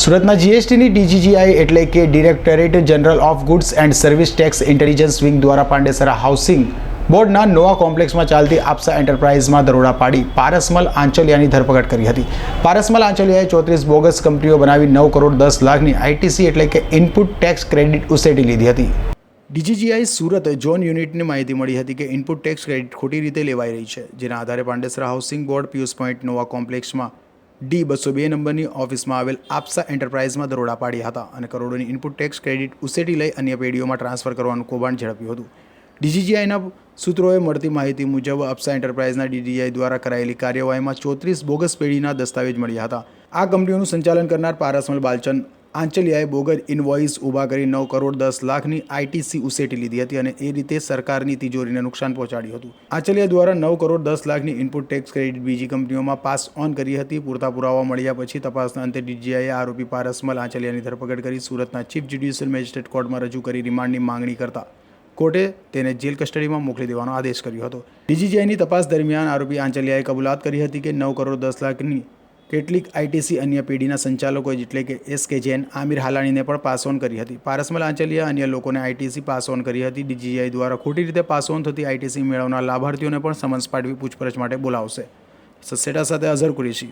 સુરતના જીએસટીની ડીજીજીઆઈ એટલે કે directorate general of goods and service tax intelligence wing દ્વારા પાંડેસરા હાઉસિંગ બોર્ડના નોવા કોમ્પ્લેક્સમાં ચાલતી આપસા એન્ટરપ્રાઇઝમાં દરોડા પાડી પારસમલ આંચોલિયાની ધરપકડ કરી હતી. પારસમલ આંચોલિયાએ ચોત્રીસ બોગસ કંપનીઓ બનાવી નવ કરોડ દસ લાખની આઈટીસી એટલે કે ઇનપુટ ટેક્સ ક્રેડિટ ઉસેટી લીધી હતી. ડીજીજીઆઈ સુરત ઝોન યુનિટને માહિતી મળી હતી કે ઇનપુટ ટેક્સ ક્રેડિટ ખોટી રીતે લેવાઈ રહી છે. જેના આધારે Pandesara housing board Piyush point Nova કોમ્પ્લેક્સમાં D બસો બે નંબરની ઓફિસમાં આવેલ આપસા એન્ટરપ્રાઇઝમાં દરોડા પાડ્યા હતા અને કરોડોની ઇનપુટ ટેક્સ ક્રેડિટ ઉસેટી લઈ અન્ય પેઢીઓમાં ટ્રાન્સફર કરવાનું કૌભાંડ ઝડપ્યું હતું. ડીજીજીઆઈના સૂત્રોએ મળતી માહિતી મુજબ અપ્સા એન્ટરપ્રાઇઝના ડીજીઆઈ દ્વારા કરાયેલી કાર્યવાહીમાં ચોત્રીસ બોગસ પેઢીના દસ્તાવેજ મળ્યા હતા. આ કંપનીઓનું સંચાલન કરનાર પારસમલ બાલચંદ આંચલિયાએ બોગસ ઇનવોઇસ ઊભા કરી નવ કરોડ દસ લાખની આઈટીસી ઉસેટી લીધી હતી અને એ રીતે સરકારની તિજોરીને નુકસાન પહોંચાડ્યું હતું. આંચલિયા દ્વારા નવ કરોડ દસ લાખની ઇનપુટ ટેક્સ ક્રેડિટ બીજી કંપનીઓમાં પાસ ઓન કરી હતી. પૂરતા પુરાવા મળ્યા પછી તપાસના અંતે ડીજીઆઈએ આરોપી પારસમલ આંચલિયાની ધરપકડ કરી સુરતના ચીફ જ્યુડિશિયલ મેજિસ્ટ્રેટ કોર્ટમાં રજૂ કરી રિમાન્ડની માંગણી કરતા. કોર્ટે તેને જેલ કસ્ટડીમાં મોકલી દેવાનો આદેશ કર્યો હતો. ડીજીજીઆઈની તપાસ દરમિયાન આરોપી આંચલિયાએ કબૂલાત કરી હતી કે નવ કરોડ દસ લાખની કેટલીક આઈટીસી અન્ય પેઢીના સંચાલકો એટલે કે એસ કે જૈન આમિર હાલાણીને પણ પાસ ઓન કરી હતી. પારસમલ આંચલિયા અન્ય લોકોને આઈટીસી પાસ ઓન કરી હતી. ડીજીઆઈ દ્વારા ખોટી રીતે પાસ ઓન થતી આઈટીસી મેળવનાર લાભાર્થીઓને પણ સમન્સ પાઠવી પૂછપરછ માટે બોલાવશે. સસેટા સાથે અઝર કુરેશી.